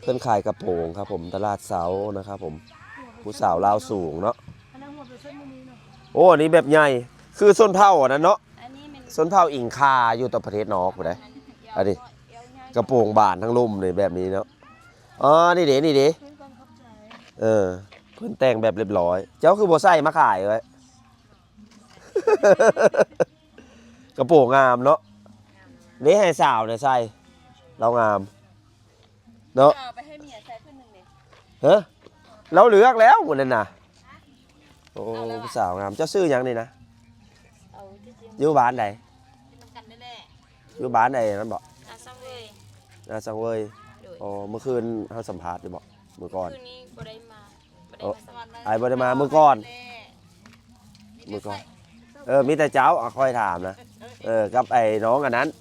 เพิ่นขายกระโปรงครับผมตลาดเสานะครับผมผู้สาวลาวสูงเนาะโอ้อันนี้แบบใหญ่คือส้นเผาอันนั้นเนาะส้นเผาอิงคาอยู่ต่างประเทศนอกบ่ได้อันนี้กระโปรงบานทั้งลุ่มเลยแบบนี้เนาะอ๋อนี่เด้นี่เด้เพื่อนกันเออเพิ่นแต่งแบบเรียบร้อย เจ้าคือบ่ใส่มาขายไว้กระโปรงงามเนาะนี่ให้สาวเนี่ยใส่เรางาม เนาะเอาไปให้เมียใส่เพื่อนหนึ่งเนี่ยเฮ้เราเหลือกแล้วหมดนั่นน่ะโอ้ผู้สาวงามเจ้าซื้อหยังนี่นะเอาที่จริงอยู่บ้านใดกินน้ำกันได้แหละอยู่บ้านใดนั่นบ่อาซังเลยนาสังเวยโดยอ๋อเมื่อคืนเฮาสัมภาษณ์อยู่บ่เมื่อก่อน คืนนี้บ่ได้มาบ่ได้โอ้มาสวัสดีไอ้บ่ได้มาเมื่อก่อน เมื่อก่อน เออมีแต่เจ้าอะค่อยถามนะเออกับไอ้น้องอันนั้น